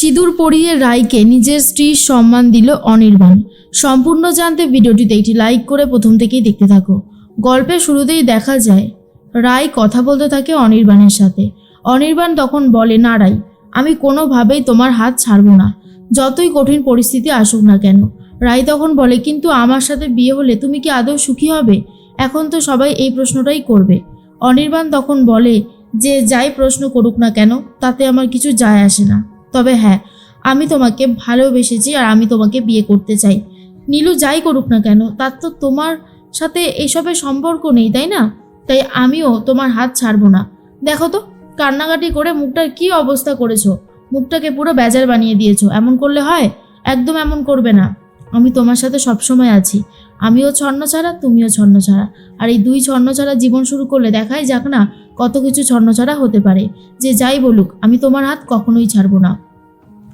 সিঁদুর পরিয়ে রায়কে নিজের স্ত্রীর সম্মান দিল অনির্বাণ। সম্পূর্ণ জানতে ভিডিওটিতে একটি লাইক করে প্রথম থেকেই দেখতে থাকো। গল্পের শুরুতেই দেখা যায়, রায় কথা বলতে থাকে অনির্বাণের সাথে। অনির্বাণ তখন বলে, না রাই আমি কোনোভাবেই তোমার হাত ছাড়বো না। যতই কঠিন পরিস্থিতি আসুক না কেন। রাই তখন বলে, কিন্তু আমার সাথে বিয়ে হলে তুমি কি আদৌ সুখী হবে? এখন তো সবাই এই প্রশ্নটাই করবে। অনির্বাণ তখন বলে, যে যাই প্রশ্ন করুক না কেন, তাতে আমার কিছু যায় আসে না। তবে হ্যাঁ আমি তোমাকে ভালোবেসেছি আর আমি তোমাকে বিয়ে করতে চাই। নীলু যাই করুক না কেন, তার তো তোমার সাথে এসবের সম্পর্ক নেই, তাই না? তাই আমিও তোমার হাত ছাড়বো না। দেখো তো, কান্নাকাটি করে মুখটার কি অবস্থা করেছ? মুখটাকে পুরো বেজার বানিয়ে দিয়েছ। এমন করলে হয়? একদম এমন করবে না। আমি তোমার সাথে সবসময় আছি। আমিও ছন্ন ছাড়া, তুমিও ছন্ন ছাড়া। আর এই দুই ছন্ন ছাড়া জীবন শুরু করলে দেখাই যাক না, কত কিছু ছন্ন ছাড়া হতে পারে। যে যাই বলুক, আমি তোমার হাত কখনোই ছাড়বো না।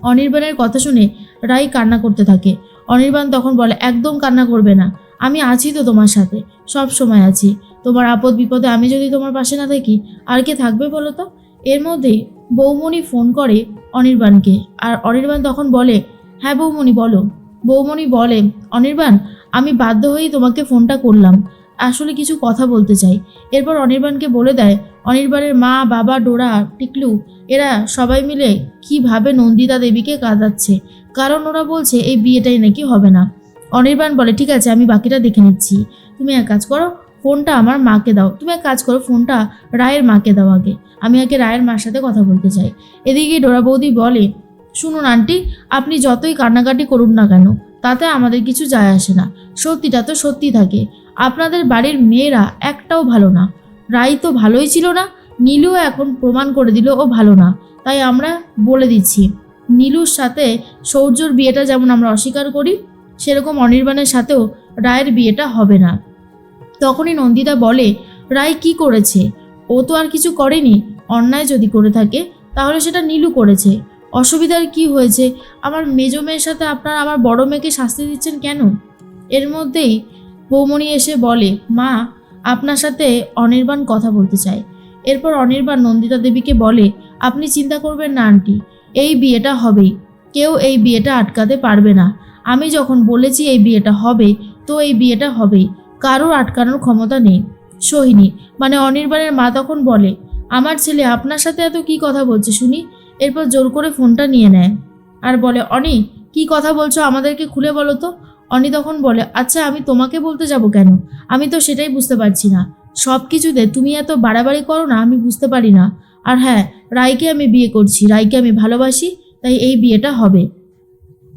অনির্বাণের কথা শুনে রাই কান্না করতে থাকে। অনির্বাণ তখন বলে, একদম কান্না করবে না। আমি আছি তো তোমার সাথে, সব সময় আছি। তোমার আপদ বিপদে আমি যদি তোমার পাশে না থাকি, আর কে থাকবে বলো তো? এর মধ্যেই বৌমণি ফোন করে অনির্বাণকে। আর অনির্বাণ তখন বলে হ্যাঁ বৌমণি, বলো। বৌমণি বলে, অনির্বাণ, আমি বাধ্য হয়েই তোমাকে ফোনটা করলাম। আসলে কিছু কথা বলতে চাই। এরপর অনির্বাণকে বলে দেয়, অনির্বাণের মা, বাবা, ডোরা, টিকলু, এরা সবাই মিলে কীভাবে নন্দিতা দেবীকে কাঁদাচ্ছে? কারণ ওরা বলছে এই বিয়েটাই নাকি হবে না। অনির্বাণ বলে, ঠিক আছে, আমি বাকিটা দেখে নিচ্ছি। তুমি এক কাজ করো, ফোনটা আমার মাকে দাও। তুমি এক কাজ করো, ফোনটা রায়ের মাকে দাও আগে। আমি আগে রায়ের মার সাথে কথা বলতে চাই। এদিকে ডোরা বৌদি বলে, শুনুন আন্টি, আপনি যতই কান্নাকাটি করুন না কেন, তাতে আমাদের কিছু যায় আসে না। সত্যিটা তো সত্যি থাকে। আপনাদের বাড়ির মেয়েরা একটাও ভালো না। রাই তো ভালোই ছিল না, নীলুও এখন প্রমাণ করে দিল ও ভালো না, তাই আমরা বলে দিচ্ছি। নীলুর সাথে সৌর্যর বিয়েটা যেমন আমরা অস্বীকার করি, সেরকম অনির্বাণের সাথেও রায়ের বিয়েটা হবে না। তখনই নন্দিতা বলে রায় কি করেছে? ও তো আর কিছু করেনি, অন্যায় যদি করে থাকে, তাহলে সেটা নীলু করেছে। অসুবিধার কি হয়েছে? আমার মেজো মেয়ের সাথে আপনারা আমার বড় মেয়েকে শাস্তি দিচ্ছেন কেন? এর মধ্যেই বৌমণি এসে বলে, মা, আপনার সাথে অনির্বাণ কথা বলতে চায় এরপর অনির্বাণ নন্দিতা দেবীকে বলে, আপনি চিন্তা করবেন না, আন্টি, এই বিয়েটা হবেই। কেউ এই বিয়েটা আটকাতে পারবে না। আমি যখন বলেছি এই বিয়েটা হবে, তো এই বিয়েটা হবেই। কারোর আটকানোর ক্ষমতা নেই। সোহিনী মানে অনির্বাণের মা তখন বলে, আমার ছেলে আপনার সাথে এত কি কথা বলছে শুনি? এরপর জোর করে ফোনটা নিয়ে নেয়। আর বলে, অনি, কি কথা বলছো আমাদেরকে খুলে বলো তো। অনি তখন বলে আচ্ছা আমি তোমাকে বলতে যাব কেন? আমি তো সেটাই বুঝতে পারছি না। সব কিছুতে তুমি এত বাড়াবাড়ি করো না, আমি বুঝতে পারি না। আর হ্যাঁ রায়কে আমি বিয়ে করছি, রায়কে আমি ভালোবাসি, তাই এই বিয়েটা হবে।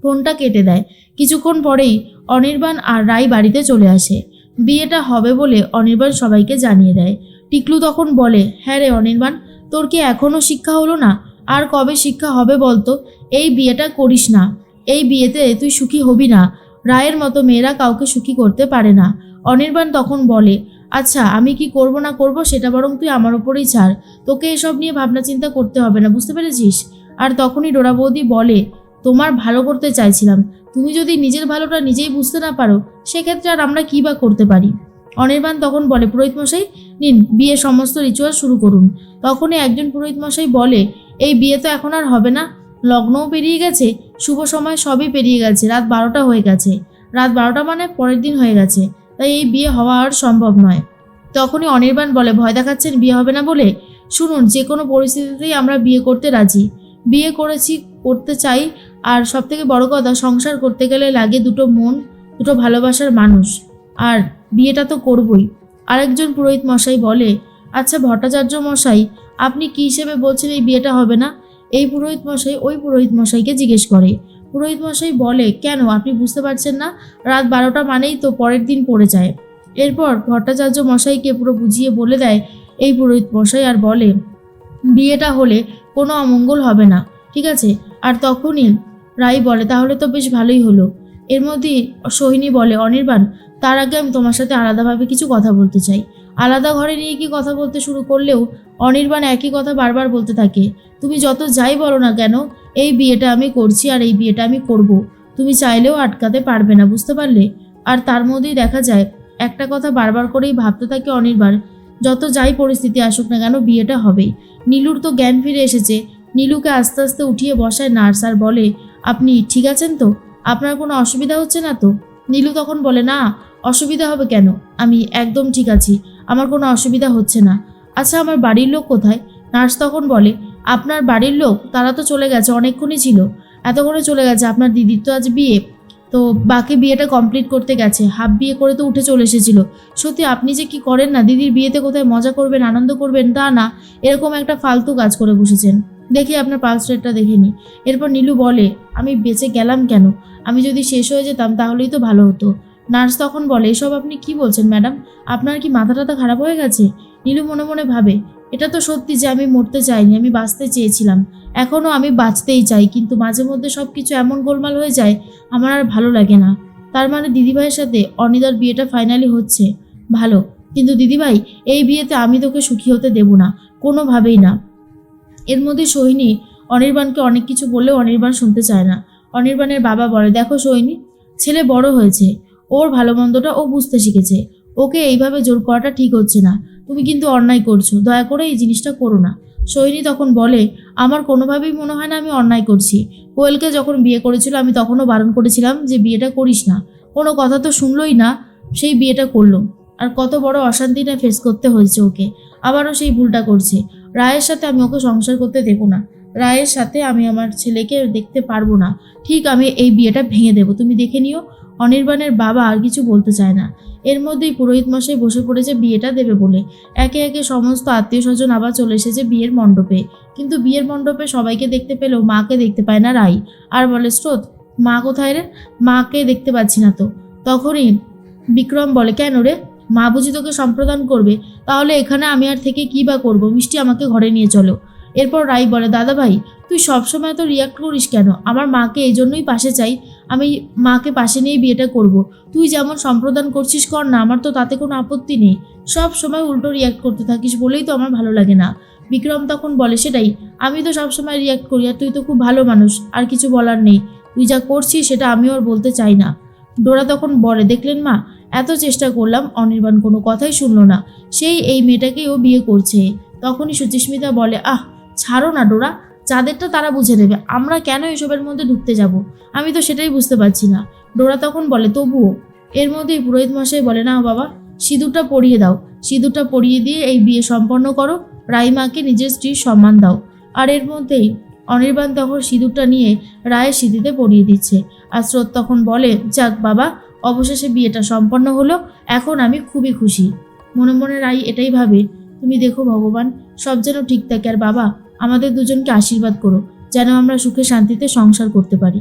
ফোনটা কেটে দেয়। কিছুক্ষণ পরেই অনির্বাণ আর রায় বাড়িতে চলে আসে। বিয়েটা হবে বলে অনির্বাণ সবাইকে জানিয়ে দেয়। টিকলু তখন বলে হ্যাঁ রে অনির্বাণ, তোর কি এখনও শিক্ষা হলো না? আর কবে শিক্ষা হবে বলতো? এই বিয়েটা করিস না। এই বিয়েতে তুই সুখী হবি না। রায়ের মতো মেয়েরা কাউকে সুখী করতে পারে না। অনির্বাণ তখন বলে আচ্ছা আমি কি করব না করব সেটা বরং তুই আমার ওপরেই ছাড়। তোকে এসব নিয়ে ভাবনা চিন্তা করতে হবে না, বুঝতে পেরেছিস? আর তখনই ডোরা বৌদি বলে, তোমার ভালো করতে চাইছিলাম। তুমি যদি নিজের ভালোটা নিজেই বুঝতে না পারো, সেক্ষেত্রে আর আমরা কী বা করতে পারি? অনির্বাণ তখন বলে, পুরোহিত মশাই, নিন, বিয়ের সমস্ত রিচুয়াল শুরু করুন। তখনই একজন পুরোহিত মশাই বলে, এই বিয়ে তো এখন আর হবে না, লগ্নও পেরিয়ে গেছে শুভ সময় সবই পেরিয়ে গেছে, রাত বারোটা হয়ে গেছে। রাত বারোটা মানে পরের দিন হয়ে গেছে, তাই এই বিয়ে হওয়া আর সম্ভব নয়। তখনই অনির্বাণ বলে, ভয় দেখাচ্ছেন বিয়ে হবে না বলে? শুনুন, যে কোনো পরিস্থিতিতেই আমরা বিয়ে করতে রাজি। বিয়ে করেছি, করতে চাই, আর সব থেকে বড় কথা, সংসার করতে গেলে লাগে দুটো মন, দুটো ভালোবাসার মানুষ। আর বিয়েটা তো করবই। আরেকজন পুরোহিত মশাই বলে আচ্ছা ভট্টাচার্য মশাই, আপনি কী হিসেবে বলছেন এই বিয়েটা হবে না? এই পুরোহিত মশাই, ওই পুরোহিত মশাইকে জিজ্ঞেস করে। পুরোহিত মশাই বলে, কেন? আপনি বুঝতে পারছেন না? রাত বারোটা মানেই তো পরের দিন পড়ে যায়। এরপর ভট্টাচার্য মশাইকে পুরো বুঝিয়ে বলে দেয়, এই পুরোহিত মশাই আর বলে, বিয়েটা হলে কোনো অমঙ্গল হবে না, ঠিক আছে? আর তখনই রাই বলে, তাহলে তো বেশ ভালোই হলো। এর মধ্যে সোহিনী বলে, অনির্বাণ, তার আগে আমি তোমার সাথে আলাদাভাবে কিছু কথা বলতে চাই। আলাদা ঘরে নিয়ে কি কথা বলতে শুরু করলেও অনির্বাণ একই কথা বারবার বলতে থাকে। তুমি যত যাই বলো না কেন, এই বিয়েটা আমি করছি আর এই বিয়েটা আমি করব। তুমি চাইলেও আটকাতে পারবে না, বুঝতে পারলে? আর তার মধ্যেই দেখা যায়, একটা কথা বারবার করেই ভাবতে থাকে অনির্বাণ, যত যাই পরিস্থিতি আসুক না কেন, বিয়েটা হবেই। নীলুর তো জ্ঞান ফিরে এসেছে। নীলুকে আস্তে আস্তে উঠিয়ে বসায় নার্স আর বলে, আপনি ঠিক আছেন তো? আপনার কোনো অসুবিধা হচ্ছে না তো? নীলু তখন বলে, না, অসুবিধা হবে কেন? আমি একদম ঠিক আছি। আমার কোনো অসুবিধা হচ্ছে না। আচ্ছা আমার বাড়ির লোক কোথায়? নার্স তখন বলে, আপনার বাড়ির লোক? তারা তো চলে গেছে, অনেকক্ষণই ছিল। এতক্ষণে চলে গেছে, আপনার দিদির তো আজ বিয়ে। তো বাকি বিয়েটা কমপ্লিট করতে গেছে। হাফ বিয়ে করে তো উঠে চলে এসেছিল। সত্যি, আপনি যে কি করেন না? দিদির বিয়েতে কোথায় মজা করবেন, আনন্দ করবেন? তা না, এরকম একটা ফালতু কাজ করে বসেছেন। দেখি আপনার পালস রেটটা দেখে নি এরপর নীলু বলে, আমি বেঁচে গেলাম কেন? আমি যদি শেষ হয়ে যেতাম, তাহলেই তো ভালো হতো। নার্স তখন বলে, এসব আপনি কি বলছেন ম্যাডাম? আপনার কি মাথা টাথা খারাপ হয়ে গেছে? নীলু মনে মনে ভাবে, এটা তো সত্যি যে আমি মরতে চাইনি, আমি বাঁচতে চেয়েছিলাম। এখনও আমি বাঁচতেই চাই, কিন্তু মাঝে মধ্যে সব কিছু এমন গোলমাল হয়ে যায়, আমার আর ভালো লাগে না। তার মানে দিদিভাইয়ের সাথে অনিদার বিয়েটা ফাইনালি হচ্ছে। ভালো, কিন্তু দিদিভাই, এই বিয়েতে আমি তোকে সুখী হতে দেব না, কোনোভাবেই না। এর মধ্যে সোহিনী অনির্বাণকে অনেক কিছু বললেও অনির্বাণ শুনতে চায় না। অনির্বাণের বাবা বলে, দেখো সোহিনী, ছেলে বড় হয়েছে। ওর ভালো মন্দটা ও বুঝতে শিখেছে। ওকে এইভাবে জোর করাটা ঠিক হচ্ছে না। তুমি কিন্তু অন্যায় করছ, দয়া করে এই জিনিসটা করো না। সোহিনী তখন বলে, আমার কোনোভাবেই মনে হয় না আমি অন্যায় করছি। কোয়েলকে যখন বিয়ে করেছিল, আমি তখনও বারণ করেছিলাম যে বিয়েটা করিস না। কোনো কথা তো শুনলই না, সেই বিয়েটা করল। আর কত বড় অশান্তি না ফেস করতে হয়েছে ওকে। আবারও সেই ভুলটা করছে। রায়ের সাথে আমি ওকে সংসার করতে দেবো না। রায়ের সাথে আমি আমার ছেলেকে দেখতে পারব না। ঠিক আমি এই বিয়েটা ভেঙে দেবো। তুমি দেখে নিও, অনির্বাণের বাবা আর কিছু বলতে চায় না। এর মধ্যেই পুরোহিত মশাই বসে পড়েছে বিয়েটা দেবে বলে। একে একে সমস্ত আত্মীয় স্বজন আবার চলে এসেছে বিয়ের মণ্ডপে। কিন্তু বিয়ের মণ্ডপে সবাইকে দেখতে পেলেও মাকে দেখতে পায় না রাই আর বলে, স্রোত, মা কোথায় রে? মাকে দেখতে পাচ্ছি না তো। তখনই বিক্রম বলে, কেন রে? মা বুঝি তোকে সম্প্রদান করবে। তাহলে এখানে আমি আর থেকে কী বা করব? মিষ্টি আমাকে ঘরে নিয়ে চলো। এরপর রাই বলে দাদা ভাই তুই সবসময় তো রিয়াক্ট করিস কেন? আমার মাকে এই জন্যই পাশে চাই। আমি মাকে পাশে নিয়ে বিয়েটা করব। তুই যেমন সম্প্রদান করছিস কর না, আমার তো তাতে কোনো আপত্তি নেই। সব সময় উল্টো রিয়াক্ট করতে থাকিস বলেই তো আমার ভালো লাগে না। বিক্রম তখন বলে, সেটাই, আমি তো সবসময় রিয়াক্ট করি আর তুই তো খুব ভালো মানুষ, আর কিছু বলার নেই। তুই যা করছিস সেটা আমিও আর বলতে চাই না। ডোরা তখন বলে, দেখলেন মা, এত চেষ্টা করলাম, অনির্বাণ কোনো কথাই শুনলো না। সেই এই মেয়েটাকেই ও বিয়ে করছে। তখনই সুচিস্মিতা বলে, আহ ছাড়ো না ডোরা যাদেরটা তারা বুঝে নেবে, আমরা কেন এসবের মধ্যে ঢুকতে যাব? আমি তো সেটাই বুঝতে পারছি না। ডোরা তখন বলে, তবুও, এর মধ্যেই পুরোহিত মশাই বলে, না বাবা, সিঁদুরটা পরিয়ে দাও। সিঁদুরটা পরিয়ে দিয়ে এই বিয়ে সম্পন্ন করো। রাইমাকে নিজের স্ত্রীর সম্মান দাও। আর এর মধ্যেই অনির্বাণ তখন সিঁদুরটা নিয়ে রায়ের সিঁথিতে পরিয়ে দিচ্ছে। আর স্রোত তখন বলে, যাক বাবা, অবশেষে বিয়েটা সম্পন্ন হলো, এখন আমি খুবই খুশি। মনে মনে রাই এটাই ভাবে, তুমি দেখো ভগবান, সব যেন ঠিক থাকে। আর বাবা আমাদের দুজনকে আশীর্বাদ করো যেন আমরা সুখে শান্তিতে সংসার করতে পারি।